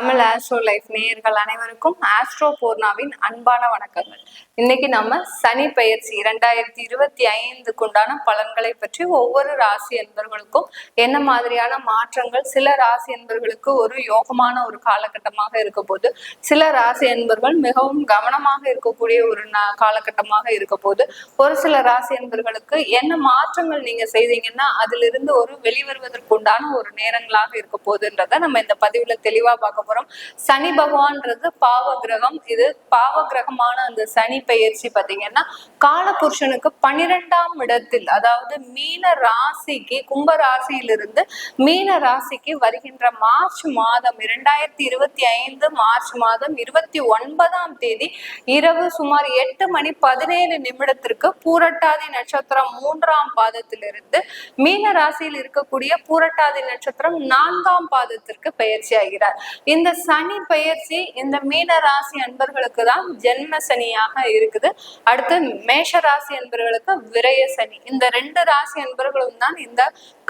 Tamil astro life நேயர்கள் அனைவருக்கும் astro பூர்ணாவின் அன்பான வணக்கங்கள். இன்னைக்கு நம்ம சனி பெயர்ச்சி இரண்டாயிரத்தி இருபத்தி ஐந்துக்கு உண்டான பலன்களை பற்றி ஒவ்வொரு ராசி என்பர்களுக்கும் என்ன மாதிரியான மாற்றங்கள் சில ராசி என்பர்களுக்கு ஒரு யோகமான ஒரு காலகட்டமாக இருக்க போது சில ராசி என்பர்கள் மிகவும் கவனமாக இருக்கக்கூடிய ஒரு காலகட்டமாக இருக்க போது ஒரு சில ராசி என்பர்களுக்கு என்ன மாற்றங்கள் நீங்க செய்தீங்கன்னா அதிலிருந்து ஒரு வெளிவருவதற்கு உண்டான ஒரு நேரங்களாக இருக்க போகுதுன்றத நம்ம இந்த பதிவுல தெளிவா பார்க்க போறோம் சனி பகவான்றது பாவ கிரகம் இது பாவ கிரகமான அந்த சனி பெயர்ச்சி பாத்தீங்கன்னா காலபுருஷனுக்கு பனிரெண்டாம் இடத்தில் அதாவது மீன ராசிக்கு கும்ப ராசியிலிருந்து மீன ராசிக்கு வருகின்ற மார்ச் மாதம் இரண்டாயிரத்தி இருபத்தி ஐந்து மார்ச் மாதம் இருபத்தி ஒன்பதாம் தேதி இரவு சுமார் எட்டு மணி பதினேழு நிமிடத்திற்கு பூரட்டாதி நட்சத்திரம் மூன்றாம் பாதத்திலிருந்து மீன ராசியில் இருக்கக்கூடிய பூரட்டாதி நட்சத்திரம் நான்காம் பாதத்திற்கு பயிற்சி ஆகிறார். இந்த சனி பயிற்சி இந்த மீன ராசி அன்பர்களுக்கு தான் ஜென்ம சனியாக இருக்குது. அடுத்து மேஷ ராசி அன்பர்களுக்கு விரய சனி. இந்த ரெண்டு ராசி அன்பர்களும் தான் இந்த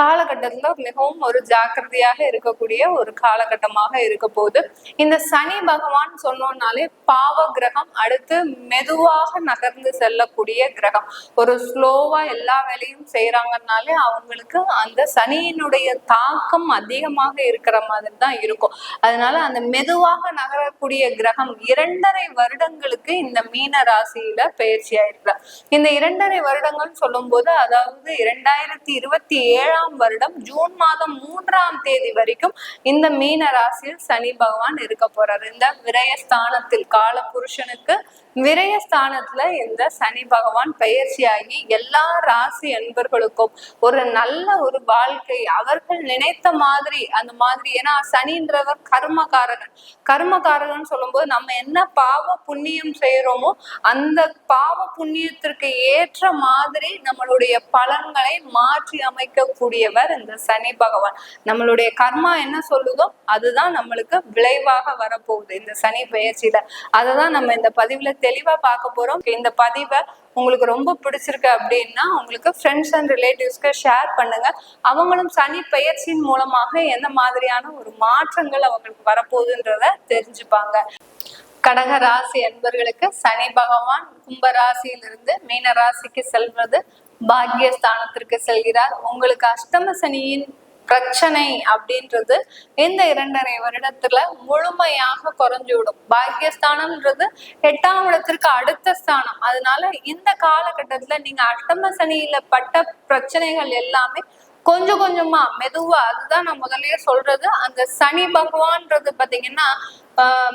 காலகட்டத்துல மிகவும் ஒரு ஜாக்கிரதையாக இருக்கக்கூடிய ஒரு காலகட்டமாக இருக்க போகுது. இந்த சனி பகவான் சொன்னோம்னாலே பாவ கிரகம் அடுத்து மெதுவாக நகர்ந்து செல்லக்கூடிய கிரகம். ஒரு ஸ்லோவா எல்லா வேலையும் செய்யறாங்கனாலே அவங்களுக்கு அந்த சனியினுடைய தாக்கம் அதிகமாக இருக்கிற மாதிரி தான் இருக்கும். அதனால அந்த மெதுவாக நகரக்கூடிய கிரகம் இரண்டரை வருடங்களுக்கு இந்த மீன ராசியில பயிற்சி ஆயிருக்கிறார் இந்த இரண்டரை வருடங்கள் சொல்லும்போது அதாவது இரண்டாயிரத்தி இருபத்தி ஏழாம் வருடம் ஜூன் மாதம் மூன்றாம் தேதி வரைக்கும் இந்த மீன ராசியில் சனி பகவான் இருக்க போறாரு. இந்த விரயஸ்தானத்தில் கால புருஷனுக்கு விரயஸ்தானத்துல இந்த சனி பகவான் பயிற்சியாகி எல்லா ராசி அன்பர்களுக்கும் ஒரு நல்ல ஒரு வாழ்க்கை அவர்கள் நினைத்த மாதிரி அந்த மாதிரி. ஏன்னா சனின்றவர் கர்மகாரகன் கர்மகாரகன் சொல்லும்போது நம்ம என்ன பாவ புண்ணியம் செய்யறோமோ அந்த பாவ புண்ணியத்திற்கு ஏற்ற மாதிரி நம்மளுடைய பலன்களை மாற்றி அமைக்கக்கூடியவர் இந்த சனி பகவான். நம்மளுடைய கர்மா என்ன சொல்லுதோ அதுதான் நம்மளுக்கு விளைவாக வரப்போகுது இந்த சனி பெயர்ச்சியில. அதை தான் நம்ம இந்த பதிவுல தெளிவா பார்க்க போறோம். இந்த பதிவை உங்களுக்கு ரொம்ப பிடிச்சிருக்கு அப்படின்னா உங்களுக்கு ஃப்ரெண்ட்ஸ் அண்ட் ரிலேட்டிவ்ஸ்க்கு ஷேர் பண்ணுங்க. அவங்களும் சனி பெயர்ச்சியின் மூலமாக எந்த மாதிரியான ஒரு மாற்றங்கள் அவங்களுக்கு வரப்போகுதுன்றத தெரிஞ்சுப்பாங்க. கடக ராசி என்பர்களுக்கு சனி பகவான் கும்ப ராசியிலிருந்து மீன ராசிக்கு செல்வது பாக்கியஸ்தானத்திற்கு செல்கிறார். உங்களுக்கு அஷ்டம சனியின் பிரச்சனை அப்படின்றது இந்த இரண்டரை வருடத்துல முழுமையாக குறைஞ்சு விடும் பாக்கியஸ்தானம்ன்றது எட்டாம் இடத்திற்கு அடுத்த ஸ்தானம். அதனால இந்த காலகட்டத்துல நீங்க அட்டம சனியில பட்ட பிரச்சனைகள் எல்லாமே கொஞ்சம் கொஞ்சமா மெதுவா அதுதான் நான் முதல்லயே சொல்றது. அந்த சனி பகவான்றது பாத்தீங்கன்னா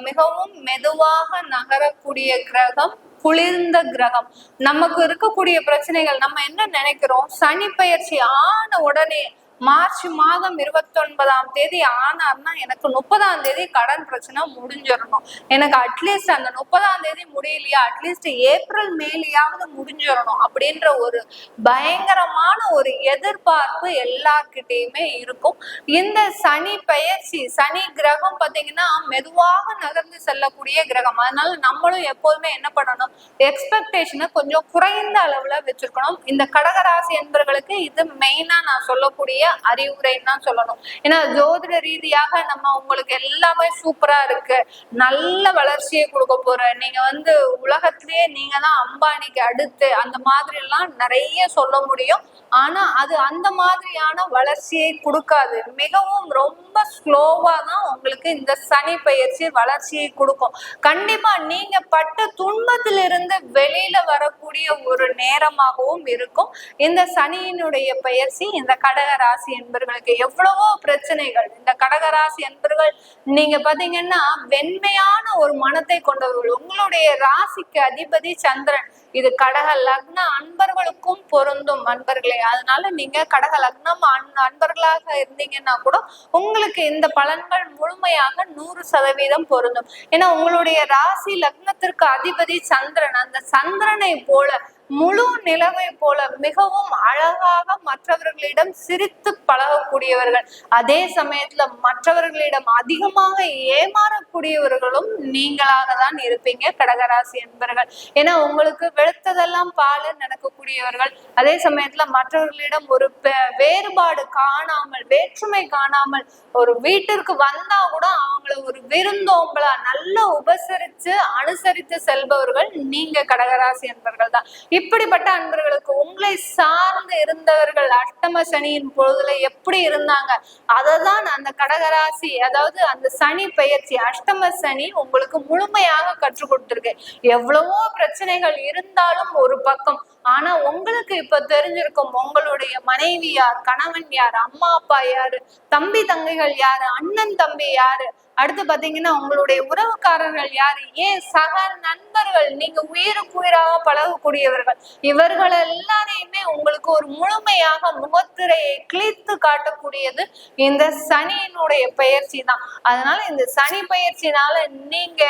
மிகவும் மெதுவாக நகரக்கூடிய கிரகம் குளிர்ந்த கிரகம். நமக்கு இருக்கக்கூடிய பிரச்சனைகள் நம்ம என்ன நினைக்கிறோம்? சனி பயிற்சி ஆன உடனே மார்ச் மாதம் இருபத்தொன்பதாம் தேதி ஆனார்னா எனக்கு முப்பதாம் தேதி கடன் பிரச்சனை முடிஞ்சிடணும். எனக்கு அட்லீஸ்ட் அந்த முப்பதாம் தேதி முடியலையா? அட்லீஸ்ட் ஏப்ரல் மேலேயாவது முடிஞ்சிடணும் அப்படின்ற ஒரு பயங்கரமான ஒரு எதிர்பார்ப்பு எல்லார்கிட்டேயுமே இருக்கும். இந்த சனி பெயர்ச்சி சனி கிரகம் பார்த்தீங்கன்னா மெதுவாக நகர்ந்து செல்லக்கூடிய கிரகம். அதனால நம்மளும் எப்போதுமே என்ன பண்ணணும்? எக்ஸ்பெக்டேஷனை கொஞ்சம் குறைந்த அளவுல வச்சிருக்கணும். இந்த கடகராசி என்பவர்களுக்கு இது மெயினா நான் சொல்லக்கூடிய அறிவுரைன்னு தான் சொல்லணும். ஏன்னா ஜோதிட ரீதியாக நம்ம உங்களுக்கு எல்லாமே சூப்பரா இருக்கு. நல்ல வளர்ச்சியை கொடுக்க போற நீங்க வந்து உலகத்திலேயே நீங்க தான் அம்பானிக்கு அடுத்து அந்த மாதிரி எல்லாம் நிறைய சொல்ல முடியும். ஆனா அது அந்த மாதிரியான வளர்ச்சியை கொடுக்காது. மிகவும் ரொம்ப ஸ்லோவா தான் உங்களுக்கு இந்த சனி பயிற்சி வளர்ச்சியை கொடுக்கும். கண்டிப்பா நீங்க பட்ட துன்பத்திலிருந்து வெளியில வரக்கூடிய ஒரு நேரமாகவும் இருக்கும். இந்த சனியினுடைய பயிற்சி இந்த கடகராசி கடகராசி என்பர்களுக்கு எவ்வளவோ பிரச்சனைகள். இந்த கடக ராசி என்பர்கள் நீங்க பாத்தீங்கன்னா வெண்மையான ஒரு மனத்தை கொண்டவர்கள். உங்களுடைய ராசிக்கு அதிபதி சந்திரன். இது கடக லக்ன அன்பர்களுக்கும் பொருந்தும் அன்பர்களே. அதனால நீங்க கடக லக்னம் அன்- அன்பர்களாக இருந்தீங்கன்னா கூட உங்களுக்கு இந்த பலன்கள் முழுமையாக நூறு சதவீதம் பொருந்தும். ஏன்னா உங்களுடைய ராசி லக்னத்திற்கு அதிபதி சந்திரன். அந்த சந்திரனை போல முழு நிலவை போல மிகவும் அழகாக மற்றவர்களிடம் சிரித்து பழகக்கூடியவர்கள். அதே சமயத்துல மற்றவர்களிடம் அதிகமாக ஏமாறக்கூடியவர்களும் நீங்களாக தான் இருப்பீங்க கடகராசி என்பர்கள். ஏன்னா உங்களுக்கு வெளுத்ததெல்லாம் பால் நடக்கக்கூடியவர்கள். அதே சமயத்துல மற்றவர்களிடம் ஒரு பெ- வேறுபாடு காணாமல் வேற்றுமை காணாமல் ஒரு வீட்டிற்கு வந்தா கூட அவங்கள ஒரு விருந்தோம்பலா நல்ல உபசரித்து அனுசரித்து செல்பவர்கள் நீங்க கடகராசி என்பர்கள் தான். இப்படிப்பட்ட அன்பர்களுக்கு உங்களை சார்ந்து இருந்தவர்கள் அஷ்டம சனியின் பொழுதுல எப்படி இருந்தாங்க? அதை தான் அந்த கடகராசி அதாவது அந்த சனி பெயர்ச்சி அஷ்டம சனி உங்களுக்கு முழுமையாக கற்றுக் கொடுத்துருக்கு. எவ்வளவோ பிரச்சனைகள் இருந்தாலும் ஒரு பக்கம். ஆனா உங்களுக்கு இப்ப தெரிஞ்சிருக்கும் உங்களுடைய மனைவி யார் கணவன் யார் அம்மா அப்பா யாரு தம்பி தங்கைகள் யாரு அண்ணன் தம்பி யாரு அடுத்து பாத்தீங்கன்னா உங்களுடைய உறவுக்காரர்கள் யாரு? ஏன் சக நண்பர்கள் நீங்க உயிருக்கு உயிராக பழகக்கூடியவர்கள். இவர்கள் எல்லாரையுமே உங்களுக்கு ஒரு முழுமையாக முகத்திரையை கிழித்து காட்டக்கூடியது இந்த சனியினுடைய பயிற்சி தான் அதனால இந்த சனி பயிற்சினால நீங்க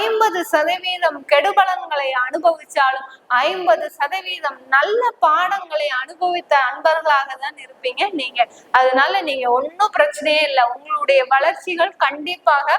ஐம்பது சதவீதம் கெடுபலன்களை அனுபவிச்சாலும் ஐம்பது சதவீதம் நல்ல பாடங்களை அனுபவித்த அன்பர்களாக தான் இருப்பீங்க. நீங்க அதனால நீங்க ஒன்றும் பிரச்சனையே இல்லை. உங்களுடைய வளர்ச்சிகள் குறிப்பாக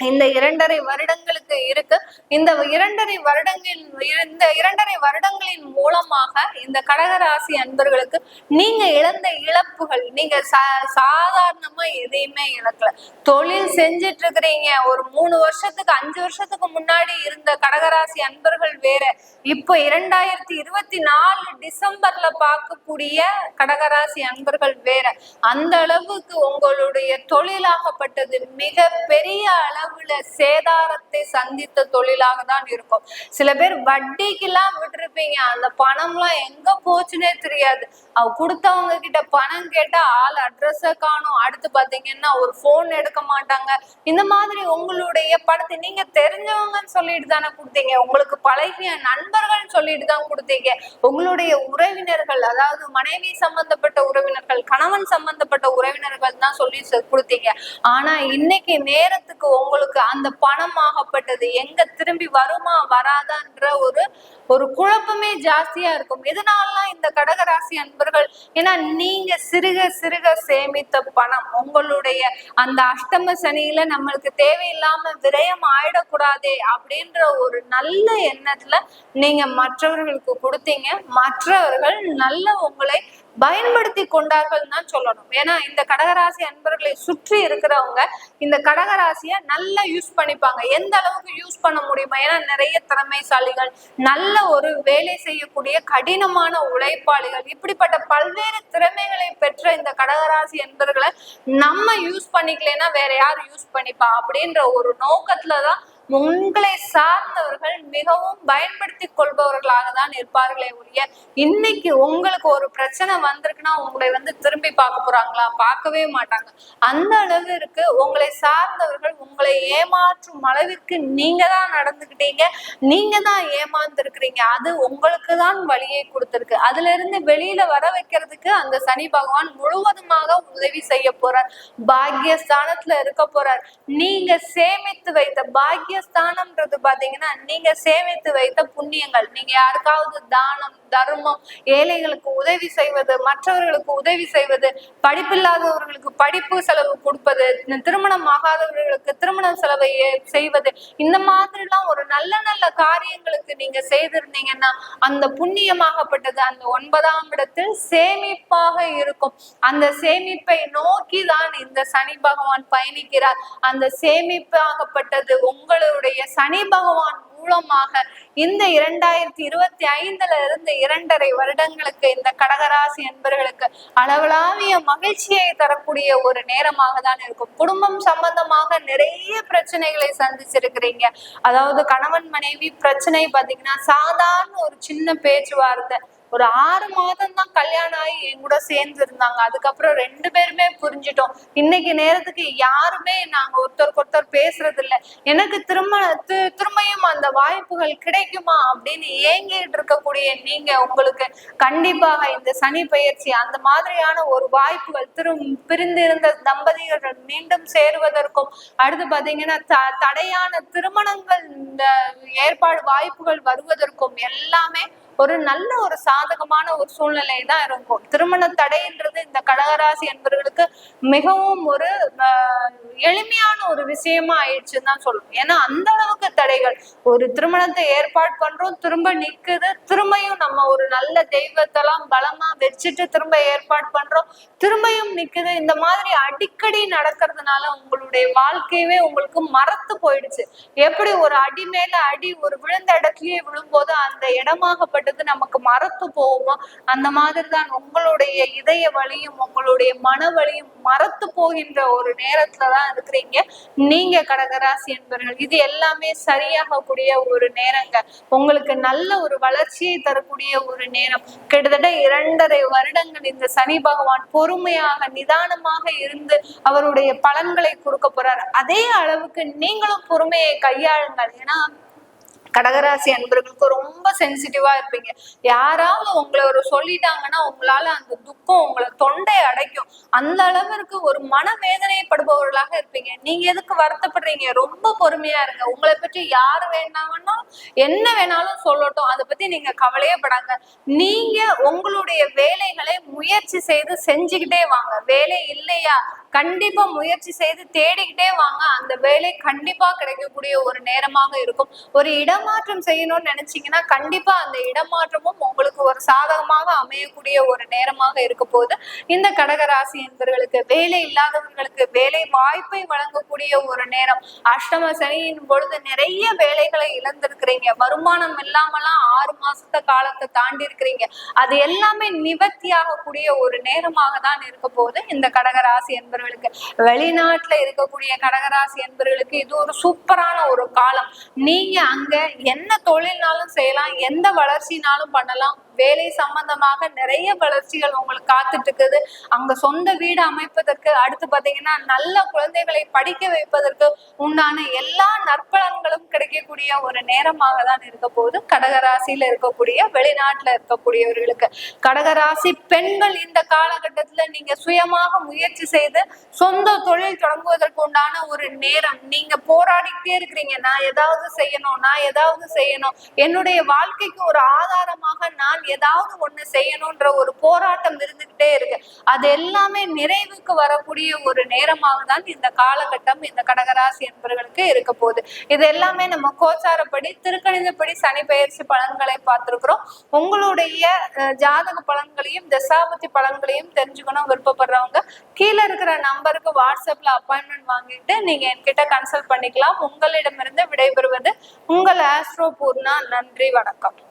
இந்த இரண்டரை வருடங்களுக்கு இருக்கு. இந்த இரண்டரை வருடங்களின் இந்த இரண்டரை வருடங்களின் மூலமாக இந்த கடகராசி அன்பர்களுக்கு நீங்க இழந்த இழப்புகள் நீங்க சா சாதாரணமா எதையுமே இழக்கல. தொழில் செஞ்சிட்டு இருக்கிறீங்க ஒரு மூணு வருஷத்துக்கு அஞ்சு வருஷத்துக்கு முன்னாடி இருந்த கடகராசி அன்பர்கள் வேற. இப்போ இரண்டாயிரத்தி இருபத்தி நாலு டிசம்பர்ல பார்க்கக்கூடிய கடகராசி அன்பர்கள் வேற. அந்த அளவுக்கு உங்களுடைய தொழிலாகப்பட்டது மிக பெரிய அளவு அளவுல சேதாரத்தை சந்தித்த தொழிலாக தான் இருக்கும். சில பேர் வட்டிக்கெல்லாம் விட்டுருப்பீங்க. அந்த பணம்லாம் எங்க போச்சுன்னே தெரியாது. அவ கொடுத்தவங்க கிட்ட பணம் கேட்டா ஆள் அட்ரஸ காணும். அடுத்து பாத்தீங்கன்னா ஒரு போன் எடுக்க மாட்டாங்க. இந்த மாதிரி உங்களுடைய பணத்தை நீங்க தெரிஞ்சவங்கன்னு சொல்லிட்டு தானே கொடுத்தீங்க. உங்களுக்கு பழகிய நண்பர்கள் சொல்லிட்டு தான் கொடுத்தீங்க. உங்களுடைய உறவினர்கள் அதாவது மனைவி சம்பந்தப்பட்ட உறவினர்கள் கணவன் சம்பந்தப்பட்ட உறவினர்கள் தான் சொல்லி கொடுத்தீங்க. ஆனா இன்னைக்கு நேரத்துக்கு உங்களுக்கு அந்த பணம் ஆகப்பட்டது. எங்க திரும்பி வருமா வராதான்ற ஒரு ஒரு குழப்பமே ஜாஸ்தியா இருக்கும். இதனாலலாம் இந்த கடகராசி அன்பர்கள் ஏன்னா நீங்க சிறுக சிறுக சேமித்த பணம். உங்களுடைய அந்த அஷ்டம சனியில நம்மளுக்கு தேவையில்லாம விரயம் ஆயிடக்கூடாதே அப்படின்ற ஒரு நல்ல எண்ணத்துல நீங்க மற்றவர்களுக்கு கொடுத்தீங்க. மற்றவர்கள் நல்ல உங்களை பயன்படுத்தி கொண்டார்கள் தான் சொல்லணும். ஏன்னா இந்த கடகராசி அன்பர்களை சுற்றி இருக்கிறவங்க இந்த கடகராசியை நல்லா யூஸ் பண்ணிப்பாங்க. எந்த அளவுக்கு யூஸ் பண்ண முடியுமா ஏன்னா நிறைய திறமைசாலிகள் நல்ல ஒரு வேலை செய்யக்கூடிய கடினமான உழைப்பாளிகள் இப்படிப்பட்ட பல்வேறு திறமைகளை பெற்ற இந்த கடகராசி என்பர்களை நம்ம யூஸ் பண்ணிக்கலைன்னா வேற யார் யூஸ் பண்ணிப்பா? அப்படின்ற ஒரு நோக்கத்துலதான் உங்களை சார்ந்தவர்கள் மிகவும் பயன்படுத்தி கொள்பவர்களாக தான் இருப்பார்களே ஒழிய இன்னைக்கு உங்களுக்கு ஒரு பிரச்சனை வந்திருக்குன்னா உங்களை வந்து திரும்பி பார்க்க போறாங்களா? பார்க்கவே மாட்டாங்க. அந்த அளவிற்கு உங்களை சார்ந்தவர்கள் உங்களை ஏமாற்றும் அளவிற்கு நீங்க தான் நடந்துக்கிட்டீங்க. நீங்க தான் ஏமாந்துருக்கிறீங்க. அது உங்களுக்கு தான் வழியை கொடுத்துருக்கு. அதுல இருந்து வெளியில வர வைக்கிறதுக்கு அந்த சனி பகவான் முழுவதுமாக உதவி செய்ய போறார். பாக்கியஸ்தானத்துல இருக்க போறார். நீங்க சேமித்து வைத்த பாக்கியஸ்தானம்ன்றது பாத்தீங்கன்னா நீங்க சேமித்து வைத்த புண்ணியங்கள். நீங்க யாருக்காவது தானம் தர்மம் ஏழைகளுக்கு உதவி செய்வது மற்றவர்களுக்கு உதவி செய்வது படிப்பில்லாதவர்களுக்கு படிப்பு செலவு கொடுப்பது திருமணம் ஆகாதவர்களுக்கு திருமணம் செலவை செய்வது இந்த மாதிரி எல்லாம் ஒரு நல்ல நல்ல காரியங்களுக்கு நீங்க செய்திருந்தீங்கன்னா அந்த புண்ணியமாகப்பட்டது அந்த ஒன்பதாம் இடத்தில் சேமிப்பாக இருக்கும். அந்த சேமிப்பை நோக்கி தான் இந்த சனி பகவான் பயணிக்கிறார். அந்த சேமிப்பாகப்பட்டது உங்களுக்கு உங்களுடைய சனி பகவான் மூலமாக இந்த இரண்டாயிரத்தி இருபத்தி ஐந்துல இருந்து இரண்டரை வருடங்களுக்கு இந்த கடகராசி என்பவர்களுக்கு அளவலாவிய மகிழ்ச்சியை தரக்கூடிய ஒரு நேரமாக தான் இருக்கும். குடும்பம் சம்பந்தமாக நிறைய பிரச்சனைகளை சந்திச்சிருக்கிறீங்க. அதாவது கணவன் மனைவி பிரச்சனை பாத்தீங்கன்னா சாதாரண ஒரு சின்ன பேச்சுவார்த்தை ஒரு ஆறு மாதம் தான் கல்யாணம் ஆகி என் கூட சேர்ந்து இருந்தாங்க. அதுக்கப்புறம் ரெண்டு பேருமே புரிஞ்சிட்டோம். இன்னைக்கு நேரத்துக்கு யாருமே நாங்க ஒருத்தருக்கு ஒருத்தர் பேசுறது இல்லை எனக்கு திரும்ப திரும்பியும் அந்த வாய்ப்புகள் கிடைக்குமா அப்படின்னு ஏங்கிட்டு இருக்கக்கூடிய நீங்க உங்களுக்கு கண்டிப்பாக இந்த சனி பயிற்சி அந்த மாதிரியான ஒரு வாய்ப்புகள் திரும் பிரிந்திருந்த தம்பதிகள் மீண்டும் சேருவதற்கும் அடுத்து பாத்தீங்கன்னா த தடையான திருமணங்கள் இந்த ஏற்பாடு வாய்ப்புகள் வருவதற்கும் எல்லாமே ஒரு நல்ல ஒரு சாதகமான ஒரு சூழ்நிலை தான் இருக்கும். திருமண தடைன்றது இந்த கடகராசி என்பவர்களுக்கு மிகவும் ஒரு எளிமையான ஒரு விஷயமா ஆயிடுச்சுன்னு தான் சொல்லணும் ஏன்னா அந்த அளவுக்கு தடைகள். ஒரு திருமணத்தை ஏற்பாடு பண்றோம் திரும்ப நிக்குது திரும்பியும் நம்ம ஒரு நல்ல தெய்வத்தெல்லாம் பலமா வச்சுட்டு திரும்ப ஏற்பாடு பண்றோம் திரும்பியும் நிக்குது. இந்த மாதிரி அடிக்கடி நடக்கிறதுனால உங்களுடைய வாழ்க்கையவே உங்களுக்கு மறத்து போயிடுச்சு. எப்படி ஒரு அடி மேல அடி ஒரு விழுந்த இடத்துலயே விழும்போது அந்த இடமாகப்பட்டது நமக்கு மறத்து போகுமோ அந்த மாதிரி தான் உங்களுடைய இதய வழியும் உங்களுடைய மன வழியும் மறத்து போகின்ற ஒரு நேரத்துல தான் இருக்கிறீங்க. நீங்க கடகராசி என்பவர்கள் இது எல்லாமே சரியாகக்கூடிய ஒரு நேரங்க. உங்களுக்கு நல்ல ஒரு வளர்ச்சியை தரக்கூடிய ஒரு நேரம். கிட்டத்தட்ட இரண்டரை வருடங்கள் இந்த சனி பகவான் பொறுமையாக நிதானமாக இருந்து அவருடைய பலன்களை கொடுக்க போறார். அதே அளவுக்கு நீங்களும் பொறுமையை கையாளுங்கள். ஏன்னா கடகராசி அன்பர்களுக்கு ரொம்ப சென்சிட்டிவா இருப்பீங்க. யாராவது உங்களை ஒரு சொல்லிட்டாங்கன்னா உங்களால அந்த துக்கம் உங்களை தொண்டை அடைக்கும். அந்த அளவிற்கு ஒரு மனவேதனைப்படுபவர்களாக இருப்பீங்க. நீங்க எதுக்கு வருத்தப்படுறீங்க? ரொம்ப பொறுமையா இருங்க. உங்களை பற்றி யார் வேணாங்கன்னா என்ன வேணாலும் சொல்லட்டும். அதை பத்தி நீங்க கவலையே படாங்க. நீங்க உங்களுடைய வேலைகளை முயற்சி செய்து செஞ்சுக்கிட்டே வாங்க. வேலை இல்லையா? கண்டிப்பா முயற்சி செய்து தேடிக்கிட்டே வாங்க. அந்த வேலை கண்டிப்பா கிடைக்கக்கூடிய ஒரு நேரமாக இருக்கும். ஒரு இடமாற்றம் செய்யணும்னு நினைச்சீங்கன்னா கண்டிப்பா அந்த இடமாற்றமும் உங்களுக்கு ஒரு சாதகமாக அமையக்கூடிய ஒரு நேரமாக இருக்க போது இந்த கடகராசி என்பவர்களுக்கு வேலை இல்லாதவர்களுக்கு வேலை வாய்ப்பை வழங்கக்கூடிய ஒரு நேரம். அஷ்டம சனியின் பொழுது நிறைய வேலைகளை இழந்திருக்கிறீங்க. வருமானம் இல்லாமலாம் ஆறு மாசத்த காலத்தை தாண்டி இருக்கிறீங்க அது எல்லாமே நிவர்த்தி ஆகக்கூடிய ஒரு நேரமாக தான் இருக்க போகுது. இந்த கடகராசி என்பது என்பவர்களுக்கு வெளிநாட்டுல இருக்கக்கூடிய கடகராசி என்பவர்களுக்கு இது ஒரு சூப்பரான ஒரு காலம். நீங்க அங்க என்ன தொழில்னாலும் செய்யலாம் எந்த வளர்ச்சினாலும் பண்ணலாம் வேலை சம்பந்தமாக நிறைய வளர்ச்சிகள் உங்களுக்கு காத்துட்டு இருக்குது அங்க சொந்த வீடு அமைப்பதற்கு அடுத்து பாத்தீங்கன்னா நல்ல குழந்தைகளை படிக்க வைப்பதற்கு உண்டான எல்லா நற்பலன்களும் கிடைக்கக்கூடிய ஒரு நேரமாக தான் இருக்க போகுது. கடகராசியில இருக்கக்கூடிய வெளிநாட்டுல இருக்கக்கூடியவர்களுக்கு. கடகராசி பெண்கள் இந்த காலகட்டத்துல நீங்க சுயமாக முயற்சி செய்து சொந்த தொழில் தொடங்குவதற்கு உண்டான ஒரு நேரம். நீங்க போராடிக்கிட்டே இருக்கிறீங்க. நான் ஏதாவது செய்யணும் நான் ஏதாவது செய்யணும். என்னுடைய வாழ்க்கைக்கு ஒரு ஆதாரமாக நான் ஏதாவது ஒண்ணு செய்யணும்ன்ற ஒரு போராட்டம் இருந்துகிட்டே இருக்கு. அது எல்லாமே நிறைவுக்கு வரக்கூடிய ஒரு நேரமாக தான் இந்த காலகட்டம் இந்த கடகராசி என்பவர்களுக்கு இருக்க போகுது. இது எல்லாமே நம்ம கோச்சாரப்படி திருக்கணிதப்படி சனி பயிற்சி பலன்களை பார்த்திருக்கிறோம். உங்களுடைய ஜாதக பலன்களையும் தசாபதி பலன்களையும் தெரிஞ்சுக்கணும் விருப்பப்படுறவங்க. கீழே இருக்கிற நம்பருக்கு வாட்ஸ்அப்ல அப்பாயின்மெண்ட் வாங்கிட்டு நீங்க என்கிட்ட கன்சல்ட் பண்ணிக்கலாம். உங்களிடமிருந்து விடைபெறுவது உங்கள் ஆஸ்ட்ரோ பூர்ணா நன்றி வணக்கம்.